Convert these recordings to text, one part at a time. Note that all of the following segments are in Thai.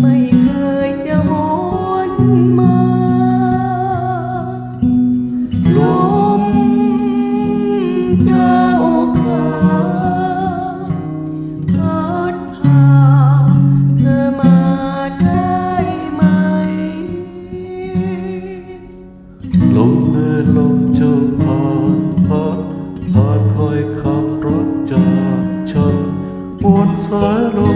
ไม่เคยจะหวนมา ลมเจ้าขาพัดพาเธอมาได้ไหม ลมเมื่ลมเจ้าพัดพัดพัอยคำรัจากฉันวนสายลม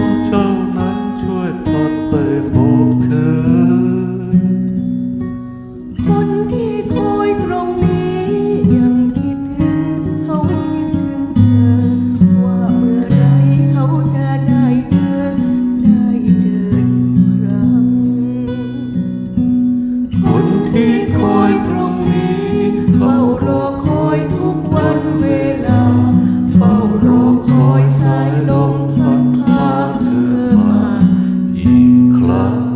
club.